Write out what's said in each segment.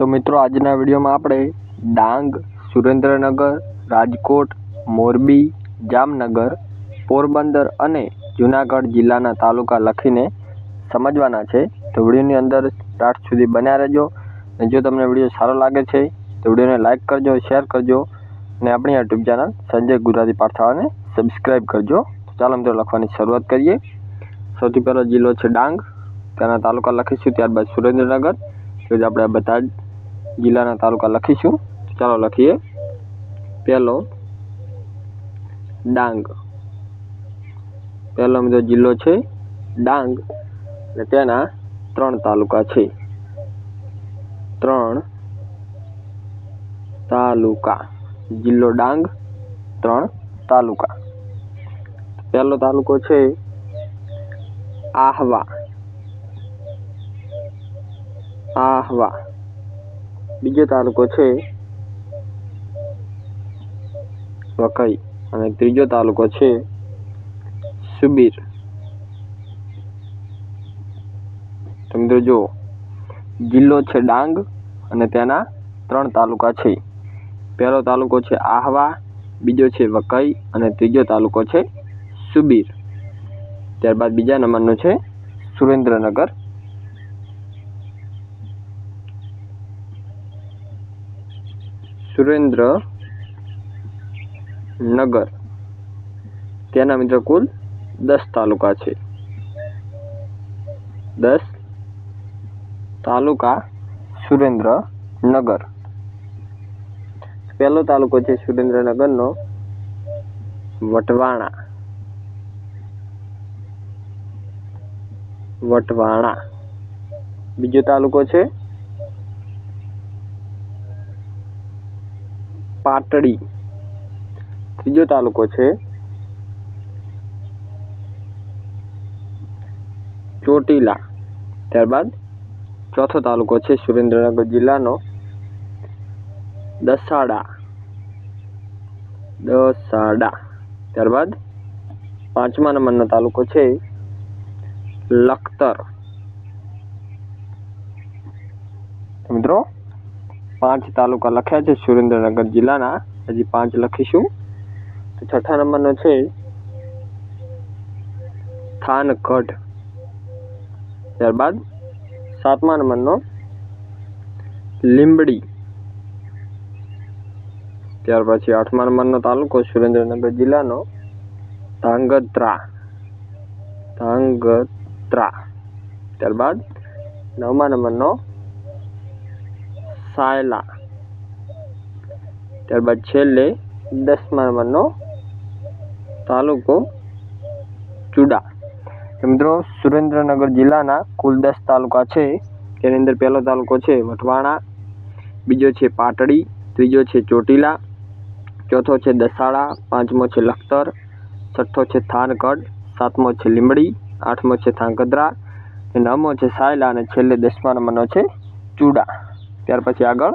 તો મિત્રો, આજના વિડીયોમાં આપણે ડાંગ, સુરેન્દ્રનગર, રાજકોટ, મોરબી, જામનગર, પોરબંદર અને જુનાગઢ જિલ્લાના તાલુકા લખીને સમજવાના છે. તો વિડીયોની અંદર લાસ્ટ સુધી બન્યા રહેજો. અને જો તમને વીડિયો સારો લાગે છે, તો વિડીયોને લાઇક કરજો, શેર કરજો અને આપણી યુટ્યુબ ચેનલ સંજય ગુજરાતી પાઠશાળાને સબસ્ક્રાઈબ કરજો. ચાલો મિત્રો, લખવાની શરૂઆત કરીએ. સૌથી પહેલો જિલ્લો છે ડાંગ. તેના તાલુકા લખીશું, ત્યારબાદ સુરેન્દ્રનગર. તો આપણે બધા જ જિલ્લાના તાલુકા લખીશું તો ચાલો લખીએ પહેલો ડાંગ પહેલો મિત્રો જિલ્લો છે ડાંગ અને તેના ત્રણ તાલુકા છે ત્રણ તાલુકા જિલ્લો ડાંગ ત્રણ તાલુકા પહેલો તાલુકો છે આહવા આહવા બીજો તાલુકો છે વકઈ અને ત્રીજો તાલુકો છે સુબીર. તો મિત્રો જિલ્લો છે ડાંગ અને તેના ત્રણ તાલુકા છે. પહેલો તાલુકો છે આહવા, બીજો છે વકઈ અને ત્રીજો તાલુકો છે સુબીર. ત્યારબાદ બીજા નંબરનો છે સુરેન્દ્રનગર. સુરેન્દ્ર નગર. તેના મિત્રો કુલ દસ તાલુકા છે. દસ તાલુકા સુરેન્દ્રનગર પહેલો તાલુકો છે સુરેન્દ્રનગરનો વટવાણા. વટવાણા. બીજો તાલુકો છે પાટડી. ત્રીજો તાલુકો છે ચોટીલા. ત્યારબાદ ચોથો તાલુકો છે સુરેન્દ્રનગર જિલ્લાનો દસાડા. દસાડા. ત્યારબાદ પાંચમા નંબરનો તાલુકો છે લખતર. મિત્રો પાંચ તાલુકા લખ્યા છે સુરેન્દ્રનગર જિલ્લાના. હજી પાંચ લખીશું. તો છઠ્ઠા નંબરનો છે થાનગઢ. ત્યારબાદ સાતમા નંબરનો લીંબડી. ત્યાર પછી આઠમા નંબરનો તાલુકો સુરેન્દ્રનગર જિલ્લાનો ધાંગધ્રા. ધાંગધ્રા. ત્યારબાદ નવમા નંબરનો સાયલા. ત્યારબાદ છેલ્લે દસમા નંબરનો તાલુકો ચુડા. મિત્રો સુરેન્દ્રનગર જિલ્લાના કુલ દસ તાલુકા છે. તેની અંદર પહેલો તાલુકો છે વટવાણા, બીજો છે પાટડી, ત્રીજો છે ચોટીલા, ચોથો છે દસાડા, પાંચમો છે લખતર, છઠ્ઠો છે થાનગઢ, સાતમો છે લીંબડી, આઠમો છે થાંગધ્રા નવમો છે સાયલા, અને છેલ્લે દસમા નંબરનો છે ચુડા. ત્યાર પછી આગળ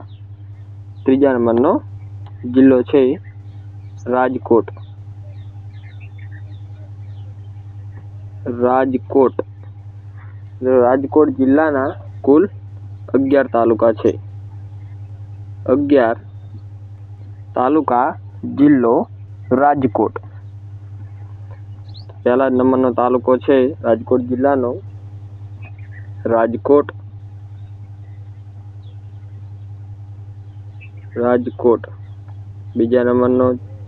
ત્રીજા નંબરનો જિલ્લો છે રાજકોટ. રાજકોટ. રાજકોટ જિલ્લાના કુલ અગિયાર તાલુકા છે. અગિયાર તાલુકા જિલ્લો રાજકોટ. પહેલા નંબરનો તાલુકો છે રાજકોટ જિલ્લાનો રાજકોટ. રાજકોટ. બીજા નંબરનો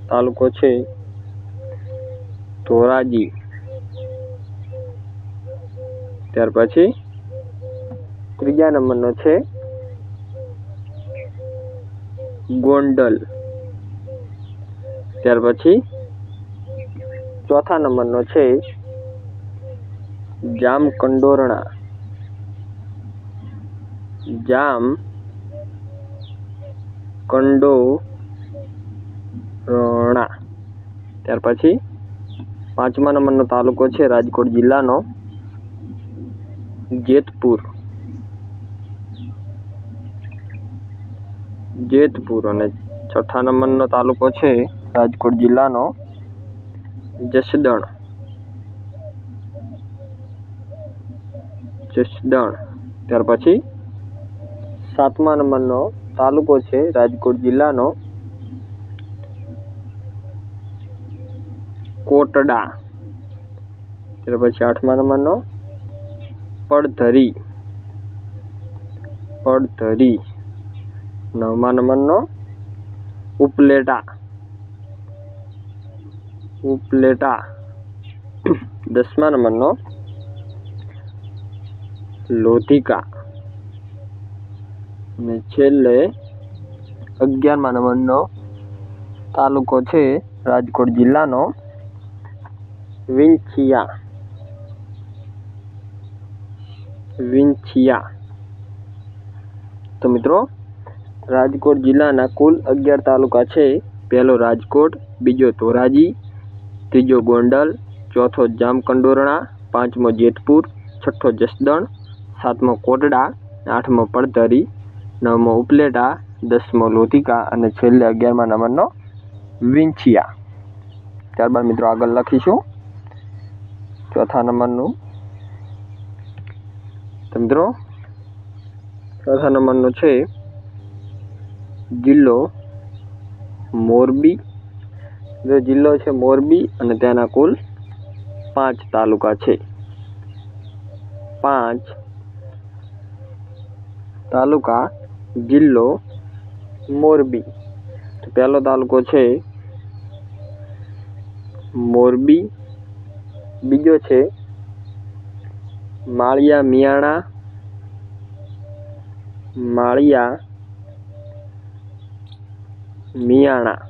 તાલુકો છે ધોરાજી. ત્યાર પછી ત્રીજા નંબરનો છે ગોંડલ. ત્યાર પછી ચોથા નંબરનો છે જામ કંડોરણા જામ કંડોરણા ત્યાર પછી પાંચમા નંબરનો તાલુકો છે રાજકોટ જિલ્લાનો જેતપુર. જેતપુર અને છઠ્ઠા નંબરનો તાલુકો છે રાજકોટ જિલ્લાનો જસદણ. જસદણ. ત્યાર પછી સાતમા નંબરનો તાલુકો છે રાજકોટ જિલ્લાનો કોટડા. ત્યાર પછી આઠમા નંબરનો પડધરી. પડધરી. નવમા નંબરનો ઉપલેટા. ઉપલેટા. દસમા નંબરનો લોધિકા. અને છેલ્લે અગિયારમા નંબરનો તાલુકો છે રાજકોટ જિલ્લાનો વિંછિયા. વિંછિયા. તો મિત્રો, રાજકોટ જિલ્લાના કુલ અગિયાર તાલુકા છે. પહેલો રાજકોટ, બીજો ધોરાજી, ત્રીજો ગોંડલ, ચોથો જામકંડોરણા, પાંચમો જેતપુર, છઠ્ઠો જસદણ, સાતમો કોટડા, આઠમો પડધરી નવમો ઉપલેટા, દસમો લોધિકા અને છેલ્લે અગિયારમા નંબરનો વિંછિયા. ત્યારબાદ મિત્રો આગળ લખીશું. ચોથા નંબરનું તો મિત્રો, ચોથા નંબરનો છે જિલ્લો મોરબી. જે જિલ્લો છે મોરબી અને ત્યાંના કુલ પાંચ તાલુકા છે. પાંચ તાલુકા જિલ્લો મોરબી તો પહેલો તાલુકો છે મોરબી બીજો છે માળિયા મિયાણા માળિયા મિયાણા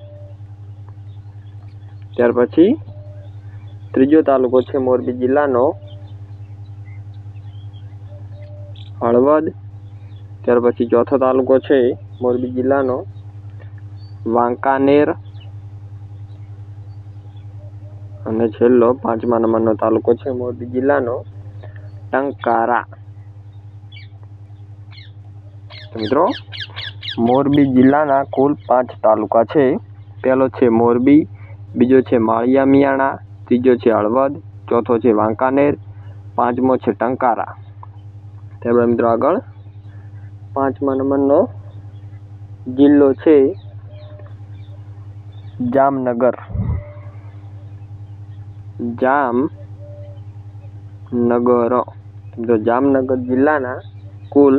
ત્યાર પછી ત્રીજો તાલુકો છે મોરબી જિલ્લાનો હળવદ ત્યાર પછી ચોથો તાલુકો છે મોરબી જિલ્લાનો વાંકાનેર અને છેલ્લો પાંચમા નંબરનો તાલુકો છે મોરબી જિલ્લાનો ટંકારા તો મિત્રો મોરબી જિલ્લાના કુલ પાંચ તાલુકા છે પહેલો છે મોરબી બીજો છે માળિયા મિયાણા ત્રીજો છે હળવદ ચોથો છે વાંકાનેર પાંચમો છે ટંકારા ત્યારબાદ મિત્રો આગળ પાંચમા નંબરનો જિલ્લો છે જામનગર. જામનગર. તો જામનગર જિલ્લાના કુલ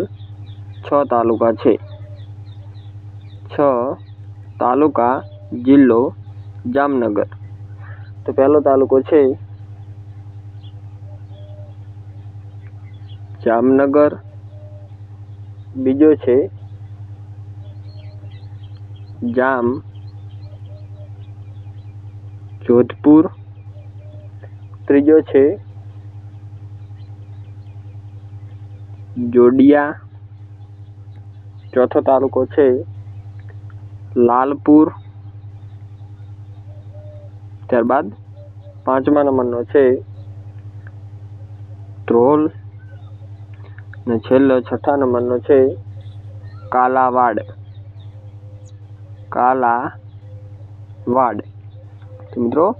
છ તાલુકા છે. છ તાલુકા જિલ્લો જામનગર. તો પહેલો તાલુકો છે જામનગર. બીજો છે જામ જોધપુર ત્રીજો છે જોડિયા ચોથો તાલુકો છે લાલપુર ત્યારબાદ પાંચમા નંબરનો છે, ધ્રોલ અને છેલ્લો છઠ્ઠા નંબરનો છે કાલાવાડ. કાલાવાડ. તો મિત્રો,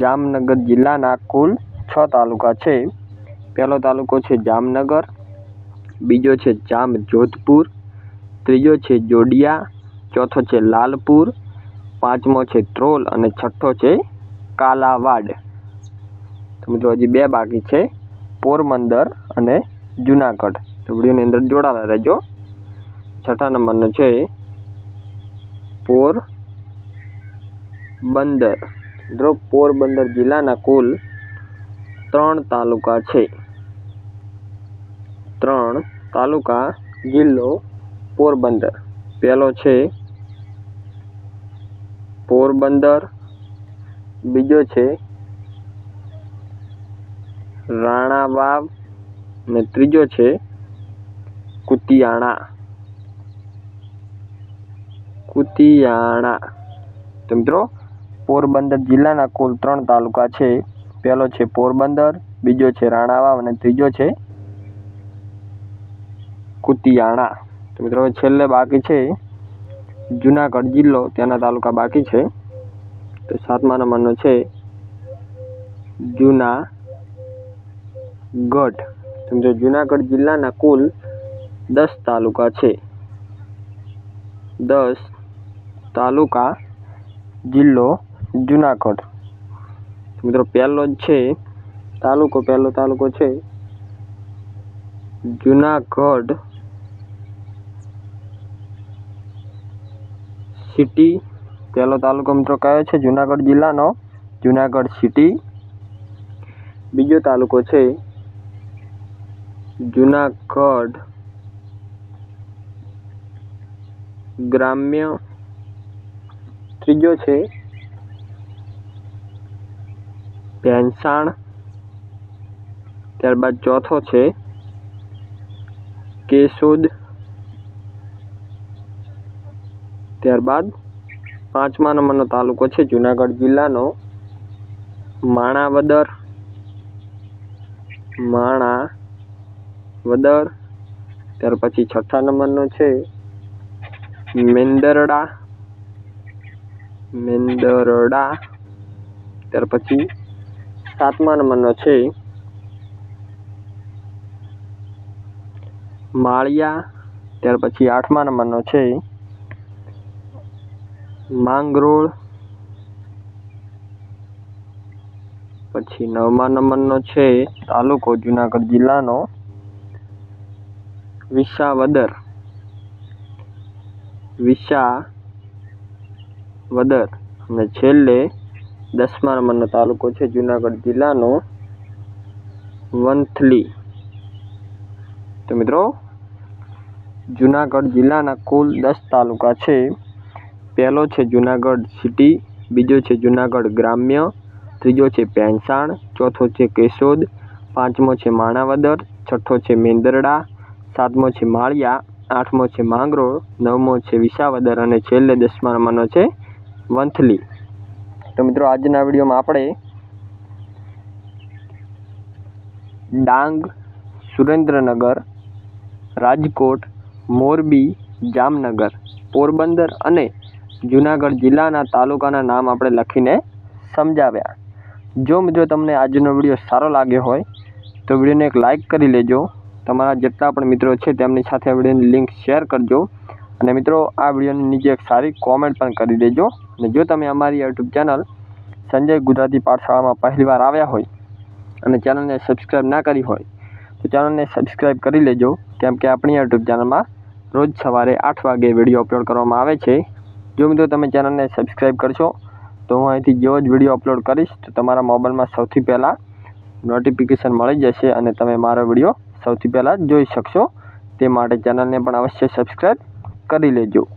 જામનગર જિલ્લાના કુલ છ તાલુકા છે. પહેલો તાલુકો છે જામનગર, બીજો છે જામ જોધપુર ત્રીજો છે જોડિયા, ચોથો છે લાલપુર, પાંચમો છે ત્રોલ અને છઠ્ઠો છે કાલાવાડ. મિત્રો, હજી બે બાકી છે. પોરબંદર અને જુનાગઢ. તો અંદર જોડાયેલા રહેજો. છઠ્ઠા નંબરનો છે પોર બંદર. પોરબંદર જિલ્લાના કુલ ત્રણ તાલુકા છે. ત્રણ તાલુકા, જિલ્લો પોરબંદર પહેલો છે પોરબંદર બીજો છે રાણાવાવ અને ત્રીજો છે કુતિયાણા. કુતિયાણા. તો મિત્રો, પોરબંદર જિલ્લાના કુલ ત્રણ તાલુકા છે. પહેલો છે પોરબંદર, બીજો છે રાણાવાવ અને ત્રીજો છે કુતિયાણા. તો મિત્રો છેલ્લે બાકી છે જુનાગઢ જિલ્લો, ત્યાંના તાલુકા બાકી છે. તો સાતમા નંબરનો છે જૂનાગઢ. સમજો, જુનાગઢ જિલ્લાના કુલ દસ તાલુકા છે. દસ તાલુકા જિલ્લો જુનાગઢ. મિત્રો, પહેલો જ છે, તાલુકો, પહેલો તાલુકો છે, જુનાગઢ સિટી પહેલો તાલુકો, મિત્રો, કયો છે? જુનાગઢ જિલ્લાનો જુનાગઢ સિટી બીજો તાલુકો છે જુનાગઢ ગ્રામ્ય ત્રીજો છે ભેંસાણ. ત્યારબાદ ચોથો છે કેશોદ. ત્યારબાદ પાંચમા નંબરનો તાલુકો છે જુનાગઢ જિલ્લાનો માણાવદર. માણાવદર ત્યાર પછી છઠ્ઠા નંબરનો છે મેંદરડા. મેંદરડા. ત્યાર પછી સાતમા નંબરનો છે માળિયા. ત્યાર પછી આઠમા નંબરનો છે માંગરોળ. પછી નવમા નંબરનો છે તાલુકો જુનાગઢ જિલ્લાનો. વિસાવદર વિસાવદર અને છેલ્લે દસમા નંબરનો તાલુકો છે જુનાગઢ જિલ્લાનો વંથલી. તો મિત્રો, જુનાગઢ જિલ્લાના કુલ દસ તાલુકા છે. પહેલો છે જુનાગઢ સિટી, બીજો છે જુનાગઢ ગ્રામ્ય, ત્રીજો છે ભેંસાણ ચોથો છે કેશોદ, પાંચમો છે માણાવદર, છઠ્ઠો છે મેંદરડા સાતમો છે માળિયા, આઠમો છે માંગરોળ, નવમો છે વિસાવદર અને છેલ્લે દસમા નંબરનો છે વંથલી. તો મિત્રો, આજના વિડીયોમાં આપણે ડાંગ, સુરેન્દ્રનગર, રાજકોટ, મોરબી, જામનગર, પોરબંદર અને જુનાગઢ જિલ્લાના તાલુકાના નામ આપણે લખીને સમજાવ્યા. જો મિત્રો, તમને આજનો વીડિયો સારો લાગ્યો હોય, તો વિડીયોને એક લાઇક કરી લેજો. તમારા જેટલા પણ મિત્રો છે, તેમની સાથે આ વિડીયોની લિંક શેર કરજો. અને મિત્રો, આ વિડીયોની નીચે એક સારી કોમેન્ટ પણ કરી દેજો. અને જો તમે અમારી યુટ્યુબ ચેનલ સંજય ગુજરાતી પાઠશાળામાં પહેલીવાર આવ્યા હોય અને ચેનલને સબસ્ક્રાઈબ ના કરી હોય, તો ચેનલને સબસ્ક્રાઈબ કરી લેજો. કેમ કે આપણી યુટ્યુબ ચેનલમાં રોજ સવારે આઠ વાગે વીડિયો અપલોડ કરવામાં આવે છે. જો મિત્રો તમે ચેનલને સબસ્ક્રાઈબ કરશો, તો હું અહીંથી જેવો જ વીડિયો અપલોડ કરીશ, તો તમારા મોબાઈલમાં સૌથી પહેલાં નોટિફિકેશન મળી જશે અને તમે મારો વીડિયો સૌથી પહેલાં જોઈ શકશો. તે માટે ચેનલને પણ અવશ્ય સબસ્ક્રાઈબ કરી લેજો.